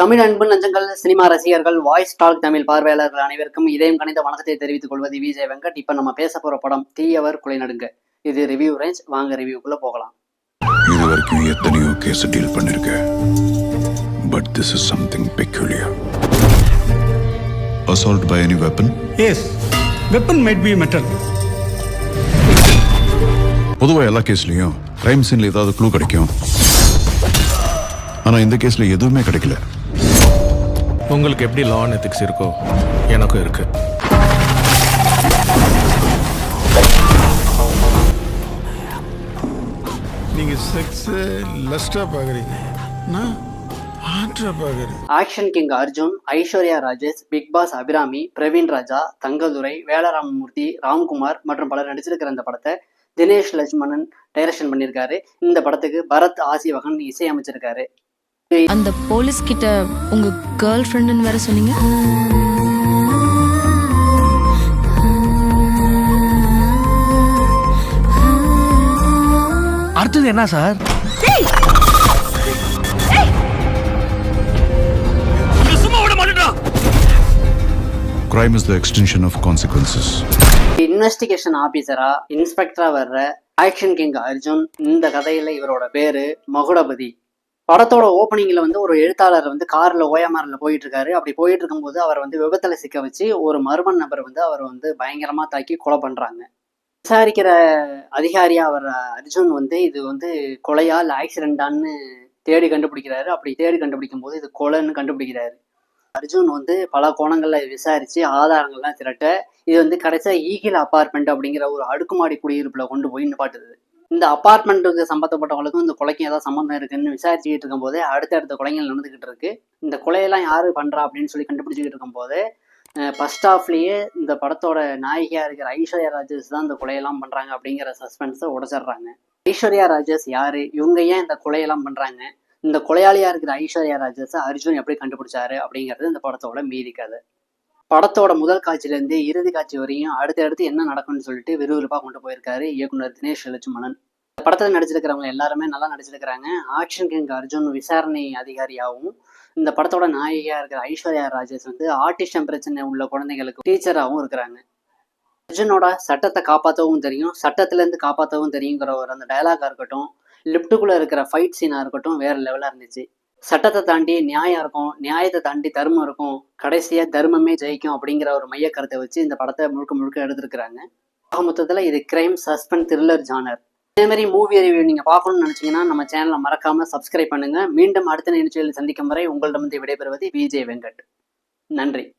தமிழ் அன்பு நஞ்சங்கள் சினிமா ரசிகர்கள் வாய்ஸ் டாக் தமிழ் பார்வையாளர்கள் அனைவருக்கும் இதயம் கணித வணக்கத்தை தெரிவித்துக் கொள்வது விஜய் வெங்கட். இப்ப நம்ம பேச போற படம் தீயவர் குலை நடுங்க. இது ரிவ்யூ ரேஞ்ச் வாங்க ரிவ்யூக்குள்ள போகலாம். இது வரைக்கும் எத்தனையோ கேஸ் டீல் பண்ணிருக்க. But this is something peculiar assault by any weapon Yes, weapon might be metal. பொதுவா எல்லா கேஸ்லயும் கிரைம் சீன்ல ஏதாவது க்ளூ கிடைக்கும். ஆனா இந்த கேஸ்ல எதுவுமே கிடைக்கல. உங்களுக்கு எப்படி லா அண்ட் எத்திக்ஸ் இருக்கோ எனக்கும் இருக்கு. நீங்க செக்ஸ் லஸ்டா பாக்குறீங்க. நான் action king Arjun Aishwarya Rajesh big boss Abirami Praveen Raja Thangadurai Velaramamoorthy Ramkumar மற்றும் பலர் நடிச்சிருக்கிற இந்த படத்தை தினேஷ் லட்சுமணன் டைரக்ஷன் பண்ணியிருக்காரு. இந்த படத்துக்கு பரத் ஆசிவகன் இசையமைச்சிருக்காரு. அந்த போலீஸ் கிட்ட உங்க கேர்ள் ஃப்ரெண்டுன்னு வேற சொன்னீங்க? அடுத்தது என்ன sir? Crime is the extension of consequences investigation ஆபீசரா இன்ஸ்பெக்டரா வர்ற ஆக்ஷன் கிங் அர்ஜுன் இந்த கதையில இவரோட பேரு மகுடபதி. படத்தோட ஓப்பனிங்ல வந்து ஒரு எழுத்தாளர் வந்து கார்ல ஓயமாரில் போயிட்டு இருக்காரு அப்படி போயிட்டு இருக்கும்போது அவர் வந்து விபத்துல சிக்க வச்சு ஒரு மர்மன் நபர் வந்து அவர் வந்து பயங்கரமா தாக்கி கொலை பண்றாங்க. விசாரிக்கிற அதிகாரியா அவர் அர்ஜுன் வந்து இது வந்து கொலையா இல்லை ஆக்சிடென்டான்னு தேடி கண்டுபிடிக்கிறாரு. அப்படி தேடி கண்டுபிடிக்கும் போது இது கொலைன்னு கண்டுபிடிக்கிறாரு. அர்ஜுன் வந்து பல கோணங்கள்ல விசாரிச்சு ஆதாரங்கள்லாம் திரட்ட இது வந்து கடைசியா ஈகில் அப்பார்ட்மெண்ட் அப்படிங்கிற ஒரு அடுக்குமாடி குடியிருப்புல கொண்டு போய் நிப்பாட்டுது. இந்த அபார்ட்மெண்ட்டுக்கு சம்பந்தப்பட்டவங்களுக்கும் இந்த கொலைக்கும் ஏதாவது சம்மந்தம் இருக்குன்னு விசாரிச்சுக்கிட்டு இருக்கும்போதே அடுத்தடுத்த கொலைகள் நடந்துகிட்டு இருக்கு. இந்த கொலையெல்லாம் யாரு பண்றா அப்படின்னு சொல்லி கண்டுபிடிச்சிக்கிட்டு இருக்கும்போது ஃபர்ஸ்ட் ஹாஃப்லயே இந்த படத்தோட நாயகியா இருக்கிற ஐஸ்வர்யா ராஜேஷ் தான் இந்த கொலையெல்லாம் பண்றாங்க அப்படிங்கிற சஸ்பென்ஸை உடைச்சிடுறாங்க. ஐஸ்வர்யா ராஜேஷ் யாரு? இவங்க ஏன் இந்த கொலையெல்லாம் பண்றாங்க? இந்த கொலையாளியா இருக்கிற ஐஸ்வர்யா ராஜேஷ் அர்ஜுன் எப்படி கண்டுபிடிச்சாரு அப்படிங்கிறது இந்த படத்தோட மீதி கதை. படத்தோட முதல் காட்சியிலேருந்து இறுதி காட்சி வரையும் அடுத்தடுத்து என்ன நடக்கும்னு சொல்லிட்டு விறுவிறுப்பாக கொண்டு போயிருக்காரு இயக்குனர் தினேஷ் லட்சுமணன். இந்த படத்தில் நடிச்சிருக்கிறவங்க எல்லாருமே நல்லா நடிச்சிருக்கிறாங்க. ஆக்ஷன் கிங் அர்ஜுன் விசாரணை அதிகாரியாகவும் இந்த படத்தோட நாயகியாக இருக்கிற ஐஸ்வர்யா ராஜேஷ் வந்து ஆர்டிஸ்டம் பிரச்சனை உள்ள குழந்தைகளுக்கு டீச்சராகவும் இருக்கிறாங்க. அர்ஜுனோட சட்டத்தை காப்பாற்றவும் தெரியும். சட்டத்திலேருந்து காப்பாற்றவும் தெரியுங்கிற ஒரு அந்த டயலாக இருக்கட்டும் லிப்டுக்குள்ளே இருக்கிற ஃபைட் சீனாக இருக்கட்டும் வேற லெவலாக இருந்துச்சு. சட்டத்தை தாண்டி நியாயம் இருக்கும் நியாயத்தை தாண்டி தர்மம் இருக்கும் கடைசியா தர்மமே ஜெயிக்கும் அப்படிங்கிற ஒரு மைய கருத்தை வச்சு இந்த படத்தை முழுக்க முழுக்க எடுத்திருக்கிறாங்க. ஆக இது கிரைம் சஸ்பென்ஸ் த்ரில்லர் ஜானர் இதே மாதிரி மூவி ரிவ்யூ நீங்க பார்க்கணும்னு நினைச்சீங்கன்னா நம்ம சேனலை மறக்காம சப்ஸ்கிரைப் பண்ணுங்க. மீண்டும் அடுத்த நிகழ்ச்சியில் சந்திக்கும் வரை வந்து விடைபெறுவது விஜய் வெங்கட் நன்றி.